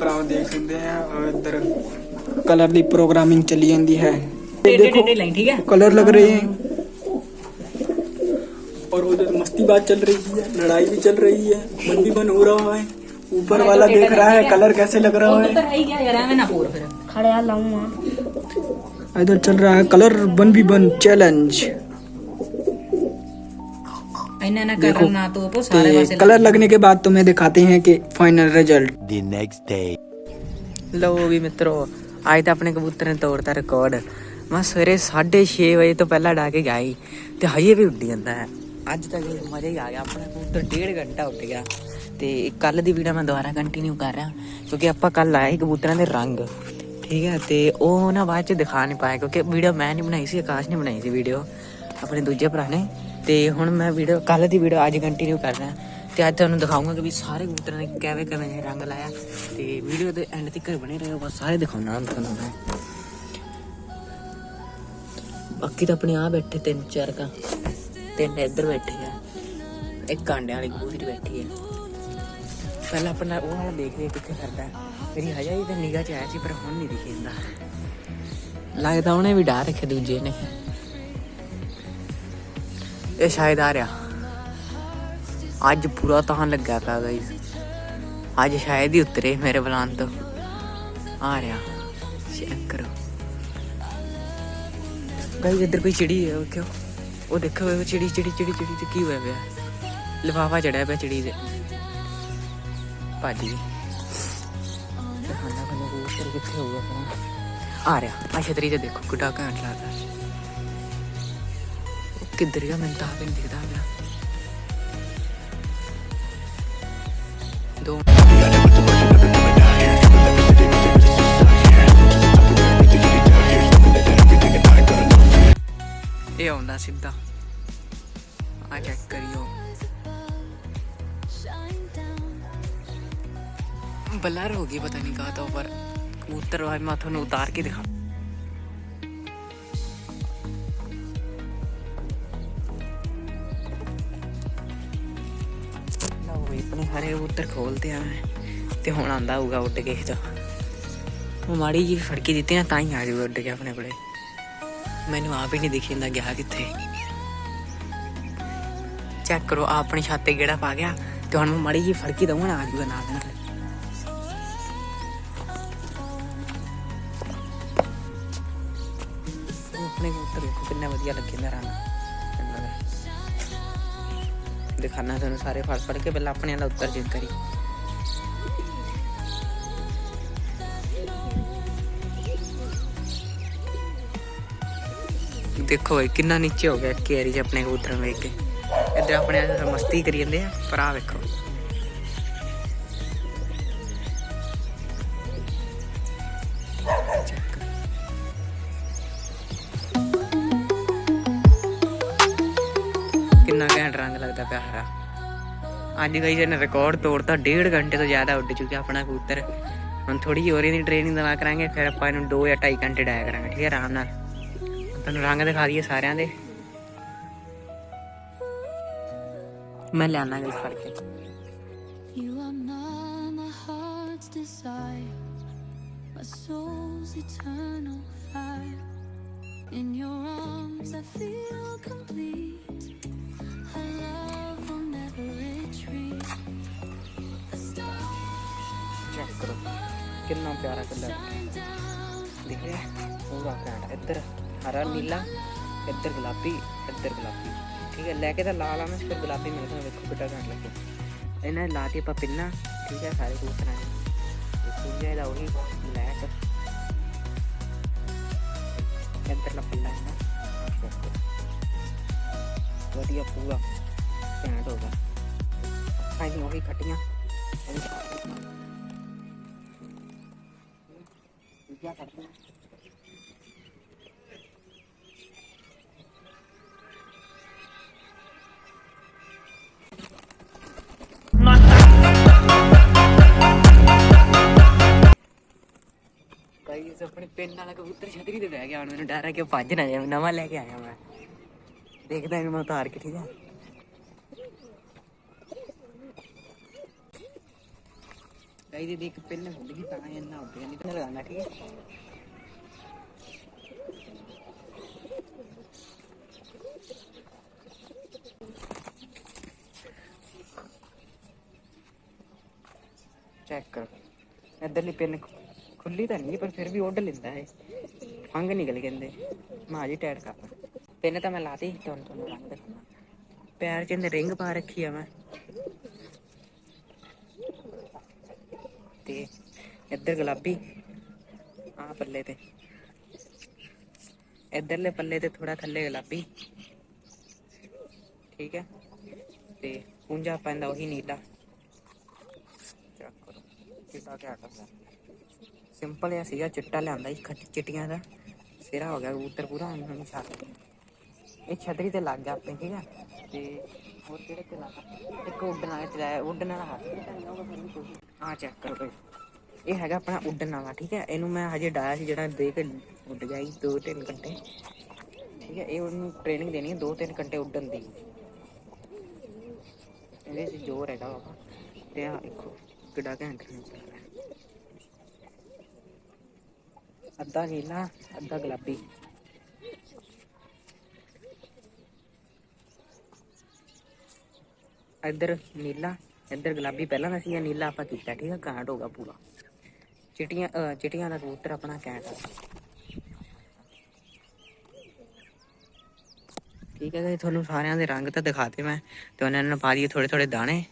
ਭਰਾਓ ਦੇਖ ਸਕਦੇ ਆ ਔਰ ਇੱਧਰ ਕਲਰ ਦੀ ਪ੍ਰੋਗਰਾਮਿੰਗ ਚੱਲੀ ਜਾਂਦੀ ਹੈ ਇਹ ਟੇਡੇ ਦੇਖੋ ਟੇਡੇ ਲਾਈਨ ठीक है कलर लग रहे हैं और उधर मस्ती बात चल रही है लड़ाई भी चल रही है मन भी बन हो रहा है ऊपर वाला देख रहा है कलर कैसे लग रहा ਉਹ है ਤਾਂ ਹੈ ਹੀ ਗਿਆ ਯਾਰ ਐਵੇਂ ਨਾ ਪੂਰ ਫਿਰ खड़े लाऊंगा इधर चल रहा है कलर बन भी बन चैलेंज ਇੰਨਾ ਨਾ देखो ਕਰਨ ਨਾ ਤੋ ਪੋ ਸਾਰੇ ते ਪਾਸੇ कलर लगने के बाद तुम्हें दिखाते हैं कि final result the next day. ਲਓ ਵੀ ਮਿੱਤਰੋ ਅੱਜ ਤਾਂ ਆਪਣੇ ਕਬੂਤਰ ਨੇ ਤੋੜਤਾ ਰਿਕਾਰਡ ਮੈਂ ਸਵੇਰੇ 6:30 ਵਜੇ ਤੋਂ ਪਹਿਲਾਂ ਡਾ ਕੇ ਗਿਆ ਸੀ ਤੇ ਹਜੇ ਵੀ ਉੱਡੀ ਜਾਂਦਾ ਹੈ ਅੱਜ ਤੱਕ ਮਜ਼ਾ ਹੀ ਆ ਗਿਆ ਆਪਣਾ ਕਬੂਤਰ ਡੇਢ ਘੰਟਾ ਉੱਡ ਗਿਆ ਤੇ ਕੱਲ ਦੀ ਵੀਡੀਓ ਮੈਂ ਦੁਬਾਰਾ ਕੰਟੀਨਿਊ ਕਰ ਰਿਹਾ ਕਿਉਂਕਿ ਆਪਾਂ ਕੱਲ ਆਏ ਸੀ ਕਬੂਤਰਾਂ ਦੇ ਰੰਗ ਠੀਕ ਹੈ ਤੇ ਉਹ ਨਾ ਬਾਅਦ ਚ ਦਿਖਾ ਨਹੀਂ ਪਾਇਆ ਕਿਉਂਕਿ ਵੀਡੀਓ ਮੈਂ ਨਹੀਂ ਬਣਾਈ ਸੀ ਆਕਾਸ਼ ਨੇ ਬਣਾਈ ਸੀ ਵੀਡੀਓ ਆਪਣੇ ਦੂਜੇ ਭਰਾ ਨੇ ਤੇ ਹੁਣ ਮੈਂ ਵੀਡੀਓ ਕੱਲ ਦੀ ਵੀਡੀਓ ਅੱਜ ਕੰਟੀਨਿਊ ਕਰ ਰਿਹਾ। ਤੇ ਅੱਜ ਤੁਹਾਨੂੰ ਦਿਖਾਉਂਗਾ ਕਿ ਵੀ ਸਾਰੇ ਕਬੂਤਰਾਂ ਨੇ ਕਿਵੇਂ ਕਿਵੇਂ ਰੰਗ ਲਾਇਆ। ਤੇ ਵੀਡੀਓ ਦੇ ਐਂਡ ਤੱਕ ਬਣੇ ਰਹੋ, ਬਸ ਸਾਰੇ ਦਿਖਾਉਣਾ ਤੁਹਾਨੂੰ ਮੈਂ। ਬਾਕੀ ਤਾਂ ਆਪਣੇ ਆ ਬੈਠੇ ਤਿੰਨ ਚਾਰ ਕਾ, ਤਿੰਨ ਇੱਧਰ ਬੈਠੇ ਆ। ਇੱਕ ਕਾਂਡਿਆਂ ਵਾਲੀ ਕਬੂਤਰੀ ਬੈਠੀ ਹੈ ਪਹਿਲਾਂ ਆਪਣਾ ਉਹ ਵਾਲਾ ਦੇਖ ਕਿੱਥੇ ਕਰਦਾ ਮੇਰੀ ਹਜਾ ਹੀ ਤਾਂ ਨਿਗਾਹ ਚ ਆਇਆ ਸੀ, ਪਰ ਹੁਣ ਨਹੀਂ ਦਿਖੇਂਦਾ। ਲੱਗਦਾ ਉਹਨੇ ਵੀ ਡਾਹ ਰੱਖੇ ਦੂਜੇ ਨੇ। ਇਹ ਸ਼ਾਇਦ ਆ ਰਿਹਾ। ਅੱਜ ਪੂਰਾ ਤਾਂ ਲੱਗਾ ਪਿਆ ਗਾਈਸ ਅੱਜ ਸ਼ਾਇਦ ਹੀ ਉਤਰੇ ਮੇਰੇ ਬਲਾਨ ਤੋਂ। ਆ ਰਿਹਾ। ਚੈੱਕ ਕਰੋ। ਗਾਈਸ ਇੱਧਰ ਕੋਈ ਚਿੜੀ ਹੈ ਉਹ ਕਿਉਂ ਉਹ ਦੇਖੋ, ਉਹ ਚਿੜੀ ਚਿੜੀ ਚਿੜੀ ਚਿੜੀ ਤੇ ਕੀ ਹੋਇਆ ਪਿਆ। ਲਿਫਾਫਾ ਚੜਿਆ ਪਿਆ ਚਿੜੀ ਦੇ। ਭੱਜ। ਗਈ ਦਿਖਾਣਾ ਮੈਨੂੰ ਕੋਈ ਉੱਤਰ ਕਿੱਥੇ ਹੋਊਗਾ। ਆਪਣਾ ਆ ਰਿਹਾ। ਆ ਛਤਰੀ ਤੇ ਦੇਖੋ ਕਿੱਡਾ ਘੈਂਟ ਲੱਗਦਾ। ਉਹ ਕਿੱਧਰ ਗਿਆ ਮੈਨੂੰ ਤਾਂ ਆਪ ਨਹੀਂ ਦਿਖਦਾ ਪਿਆ ਦੋ ਇਹ ਆਉਂਦਾ ਸਿੱਧਾ। ਆ ਚੈੱਕ ਕਰਿਓ। ਬਲਰ ਹੋ ਗਈ, ਪਤਾ ਨਹੀਂ ਕਹਾ ਤਾਂ ਪਰ ਕਬੂਤਰ ਵਾਜ ਮੈਂ ਤੁਹਾਨੂੰ ਉਤਾਰ ਕੇ ਦਿਖਾ ਲਓ ਆਪਣੇ ਸਾਰੇ ਕਬੂਤਰ ਖੋਲਦੇ ਆ ਤੇ ਹੁਣ ਆਂਦਾ ਹੋਊਗਾ ਉੱਡ ਕੇ ਤਾਂ ਉਹ ਮਾੜੀ ਜੀ ਫੜਕੀ ਦਿੱਤੀ ਨਾ, ਤਾਂ ਹੀ ਆ ਜਾਊਗਾ ਉੱਡ ਕੇ ਆਪਣੇ ਕੋਲੇ। ਮੈਨੂੰ ਆਪ ਹੀ ਨਹੀਂ ਦਿਖੀ ਗਿਆ ਕਿੱਥੇ। ਚੈੱਕ ਕਰੋ, ਆਹ ਆਪਣੀ ਛੱਤ ਤੇ ਗੇੜਾ ਪਾ ਗਿਆ, ਤੇ ਹੁਣ ਮੈਂ ਮਾੜੀ ਜੀ ਫੜਕੀ ਦਊਂਗਾ ਨਾ ਆ ਜਾਊਗਾ ਨਾਲ ਦੇ ਨਾਲ। ਆਪਣੇ ਕਬੂਤਰ ਕਿੰਨਾ ਵਧੀਆ ਲੱਗੇ ਮੇਰਾ ਨਾ। ਦਿਖਾਣਾ ਤੁਹਾਨੂੰ ਸਾਰੇ ਫੜ ਫੜ ਕੇ, ਪਹਿਲਾਂ ਆਪਣੇ ਦਾ ਉੱਤਰ ਚੈੱਕ ਕਰੀ। ਦੇਖੋ ਇਹ ਕਿੰਨਾ ਨੀਚੇ ਹੋ ਗਿਆ ਕੇਰੀ ਚ ਆਪਣੇ ਕਬੂਤਰਾਂ ਵੇਖ ਕੇ। ਇੱਧਰ ਆਪਣੇ ਮਸਤੀ ਕਰੀ ਜਾਂਦੇ ਆ, ਪਰ ਆ ਵੇਖੋ। ਕਿੰਨਾ ਘੈਂਟ ਰੰਗ ਲੱਗਦਾ ਪਿਆ ਹਰਾ ਅੱਜ ਗਈ ਜਨ ਰਿਕਾਰਡ ਤੋੜਤਾ ਡੇਢ ਘੰਟੇ ਤੋਂ ਜ਼ਿਆਦਾ ਉੱਡ ਚੁੱਕਿਆ ਆਪਣਾ ਕਬੂਤਰ। ਹੁਣ ਥੋੜੀ ਜਿਹੀ ਹੋਰ ਇਹਦੀ ਟ੍ਰੇਨਿੰਗ ਦਵਾ ਕਰਾਂਗੇ ਫਿਰ ਆਪਾਂ ਇਹਨੂੰ 2 ਜਾਂ 2.5 ਘੰਟੇ ਡਾਇਆ ਕਰਾਂਗੇ ਠੀਕ ਹੈ ਆਰਾਮ ਨਾਲ। ਤੁਹਾਨੂੰ ਰੰਗ ਦਿਖਾ ਦਈਏ ਸਾਰਿਆਂ ਦੇ। ਮੈਂ ਲਿਆਣਾ ਗਈ ਫੜ ਕੇ। You are not my heart's desire, my soul's eternal fire. In your arms, I feel complete. ਕਿੰਨਾ ਪਿਆਰਾ ਕਲਰ ਦਿਖ ਰਿਹਾ ਪੂਰਾ ਘੈਂਟ ਇੱਧਰ ਹਰਾ, ਨੀਲਾ, ਇੱਧਰ ਗੁਲਾਬੀ ਇੱਧਰ ਗੁਲਾਬੀ। ਠੀਕ ਹੈ, ਲੈ ਕੇ ਤਾਂ ਲਾਲ ਆਣਾ ਫਿਰ ਗੁਲਾਬੀ ਮਿਲ ਗਿਆ ਵੇਖੋ ਕਿੱਡਾ ਘੈਂਟ ਲੱਗੇ। ਇਹਨਾਂ ਨੇ ਲਾਤੀ ਆਪਾਂ ਪਿੰਨਾ। ਠੀਕ ਹੈ, ਸਾਰੇ ਕਬੂਤਰਾਂ ਨੇ। ਤੇ ਸੂਝਿਆ ਦਾ ਉਹੀ ਬਲੈਕ ਇੱਧਰ ਲਾ ਪੱਲਾ ਵਧੀਆ, ਪੂਰਾ ਘੈਂਟ ਹੋ ਗਿਆ। ਅੱਖਾਂ ਉਹੀ ਖੱਟੀਆਂ। ਦੂਜਾ ਕੱਢਣਾ ਗਾਈਸ ਆਪਣੇ ਪਿੰਡ ਵਾਲਾ ਕਬੂਤਰ ਛਤਰੀ ਤੇ ਬਹਿ ਗਿਆ ਹੁਣ, ਮੈਨੂੰ ਡਰ ਹੈ ਕਿ ਉਹ ਭੱਜ ਨਾ ਜਾਵੇ ਨਵਾਂ ਲੈ ਕੇ ਆਇਆ ਮੈਂ। ਦੇਖਦਾ ਇਹਨੂੰ ਮੈਂ ਉਤਾਰ ਕੇ, ਠੀਕ ਹੈ? ਗਾਈ ਦੀ ਦੇਖ ਪਹਿਲਾਂ ਭੁੱਲ ਗਈ ਤਾਂ ਇੰਨਾ ਉੱਡ ਨਹੀਂ ਤਾਂ ਲਗਾਣਾ ਠੀਕ ਹੈ। ਚੈੱਕ ਕਰੋ। ਇਧਰਲੀ ਪਿੰਨ ਖੁੱਲੀ ਤਾਂ ਨਹੀਂ, ਪਰ ਫਿਰ ਵੀ ਉੱਡ ਲੈਂਦਾ ਹੈ ਫੰਗ ਨਿਕਲ ਕਹਿੰਦੇ ਮਾਂ ਜੀ ਟੈਟ ਕਰ ਪਿੰਨ ਤਾਂ ਮੈਂ ਲਾਤੀ ਤੁਹਾਨੂੰ ਤੁਹਾਨੂੰ ਰੰਗ। ਪੈਰ ਚ ਇਹਦੇ ਰਿੰਗ ਪਾ ਰੱਖੀ ਆ ਮੈਂ। ਤੇ ਇੱਧਰ ਗੁਲਾਬੀ ਆ ਪੱਲੇ ਤੇ। ਇੱਧਰਲੇ ਪੱਲੇ ਤੇ ਥੋੜਾ ਥੱਲੇ ਗੁਲਾਬੀ। ਠੀਕ ਹੈ? ਤੇ ਪੁੰਜਾ ਪੈਂਦਾ ਉਹੀ ਨੀਲਾ। ਚੈੱਕ ਕਰੋ। ਕਿਤਾ ਕਿਆ ਕਰਦਾ ਸਿੰਪਲ ਜਿਹਾ ਸੀਗਾ, ਚਿੱਟਾ ਲਿਆਂਦਾ ਸੀ ਖੱਟ ਚਿੱਟੀਆਂ ਦਾ। ਸਿਰਾ ਹੋ ਗਿਆ ਕਬੂਤਰ ਪੂਰਾ, ਹੁਣ ਛੱਡ ਇਹ ਛਤਰੀ ਤੇ ਲੱਗ ਗਿਆ ਆਪਣੇ, ਠੀਕ ਹੈ ਤੇ ਹੋਰ ਕਿਹੜੇ ਤੇ ਲੱਗਾ ਇੱਕ ਉੱਡਣ ਵਾਲਾ ਚਲਾਇਆ, ਉੱਡਣ ਵਾਲਾ ਹੱਥ ਆ ਚੈੱਕ ਕਰੋ ਬਈ ਇਹ ਹੈਗਾ ਆਪਣਾ ਉੱਡਣ ਵਾਲਾ, ਠੀਕ ਹੈ ਇਹਨੂੰ ਮੈਂ ਹਜੇ ਡਾਇਆ ਸੀ ਜਿਹੜਾ ਦੇ ਕੇ ਉੱਡ ਗਿਆ ਸੀ, ਦੋ ਤਿੰਨ ਘੰਟੇ। ਠੀਕ ਹੈ ਇਹ ਉਹਨੂੰ ਟ੍ਰੇਨਿੰਗ ਦੇਣੀ ਹੈ ਦੋ ਤਿੰਨ ਘੰਟੇ ਉੱਡਣ ਦੀ। ਇਹਦੇ 'ਚ ਜ਼ੋਰ ਹੈਗਾ ਬਾਬਾ ਤੇ ਆ ਦੇਖੋ, ਕਿੱਡਾ ਘੈਂਟ ਅੱਧਾ ਨੀਲਾ ਅੱਧਾ ਗੁਲਾਬੀ। ਇੱਧਰ ਨੀਲਾ ਇੱਧਰ ਗੁਲਾਬੀ ਪਹਿਲਾਂ ਦਾ ਸੀ ਇਹ ਨੀਲਾ ਆਪਾਂ ਕੀਤਾ ਠੀਕ ਹੈ ਕਾਂਟ ਹੋਗਾ ਪੂਰਾ। ਚਿਟੀਆਂ ਅਹ, ਚਿਟੀਆਂ ਦਾ ਕਬੂਤਰ ਆਪਣਾ ਕੈਂਟ ਠੀਕ ਹੈ ਜੀ ਤੁਹਾਨੂੰ ਸਾਰਿਆਂ ਦੇ ਰੰਗ ਤਾਂ ਦਿਖਾਤੇ ਮੈਂ ਤੇ ਉਹਨਾਂ ਨੇ ਪਾ ਦਈਏ ਥੋੜੇ ਥੋੜੇ ਦਾਣੇ।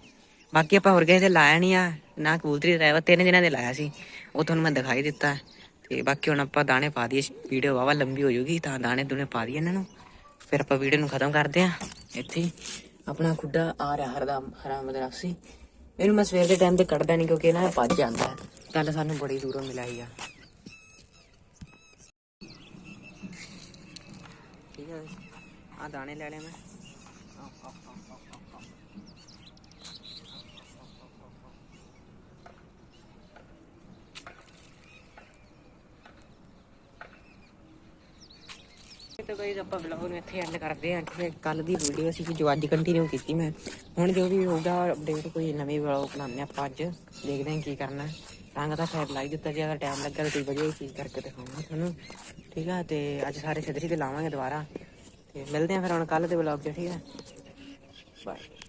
ਬਾਕੀ ਆਪਾਂ ਹੋਰ ਕਿਸੇ ਤੇ ਲਾਇਆ ਨਹੀਂ ਆ ਨਾ ਕਬੂਤਰੀ ਦਾ ਤਿੰਨ ਦਿਨਾਂ ਦੇ ਲਾਇਆ ਸੀ ਉਹ ਤੁਹਾਨੂੰ ਮੈਂ ਦਿਖਾਈ ਦਿੱਤਾ। ਤੇ ਬਾਕੀ ਹੁਣ ਆਪਾਂ ਦਾਣੇ ਪਾ ਦਈਏ ਵੀਡੀਓ ਵਾਵਾ ਲੰਬੀ ਹੋ ਜਾਊਗੀ ਤਾਂ ਦਾਣੇ ਦੂਣੇ ਪਾ ਦਈਏ ਇਹਨਾਂ ਨੂੰ। ਫਿਰ ਆਪਾਂ ਵੀਡੀਓ ਨੂੰ ਖਤਮ ਕਰਦੇ ਆ ਇੱਥੇ ਹੀ। ਆਪਣਾ ਖੁੱਡਾ ਆ ਰਿਹਾ ਹਰਦਾ ਹਰਾ ਮਦਰਾਸੀ ਇਹਨੂੰ ਮੈਂ ਸਵੇਰ ਦੇ ਟਾਈਮ ਤੇ ਕੱਢਦਾ ਨਹੀਂ ਕਿਉਂਕਿ ਇਹਨਾਂ ਭੱਜ ਜਾਂਦਾ ਕੱਲ ਸਾਨੂੰ ਬੜੀ ਦੂਰੋਂ ਮਿਲਿਆ ਸੀਗਾ ਠੀਕ ਹੈ ਆ ਦਾਣੇ ਲੈ ਲਿਆ ਮੈਂ। ਤੇ ਗਾਇਸ ਆਪਾਂ ਵਲੌਗ ਨੂੰ ਇੱਥੇ ਐਂਡ ਕਰਦੇ ਹਾਂ ਠੀਕ ਕੱਲ ਦੀ ਵੀਡੀਓ ਸੀ ਜੋ ਅੱਜ ਕੰਟੀਨਿਊ ਕੀਤੀ, ਮੈਂ ਹੁਣ ਜੋ ਵੀ ਹੋਊਗਾ ਅਪਡੇਟ ਕੋਈ ਨਵੀਂ ਵਲੌਗ ਬਣਾਉਂਦੇ ਆਪਾਂ ਅੱਜ, ਦੇਖਦੇ ਹਾਂ ਕੀ ਕਰਨਾ ਰੰਗ ਦਾ ਖੈਰ ਲਾਈ ਦਿੱਤਾ ਜੇ, ਅਗਰ ਟਾਈਮ ਲੱਗਾ ਤਾਂ ਕੋਈ ਵਧੀਆ ਚੀਜ਼ ਕਰਕੇ ਦਿਖਾਉਂਗਾ ਤੁਹਾਨੂੰ। ਠੀਕ ਹੈ ਤੇ ਅੱਜ ਸਾਰੇ ਛਤਰੀ ਤੇ ਲਾਵਾਂਗੇ ਦੁਬਾਰਾ। ਤੇ ਮਿਲਦੇ ਹਾਂ ਫਿਰ ਹੁਣ ਕੱਲ ਦੇ ਵਲੌਗ 'ਚ, ਠੀਕ ਹੈ? ਬਾਏ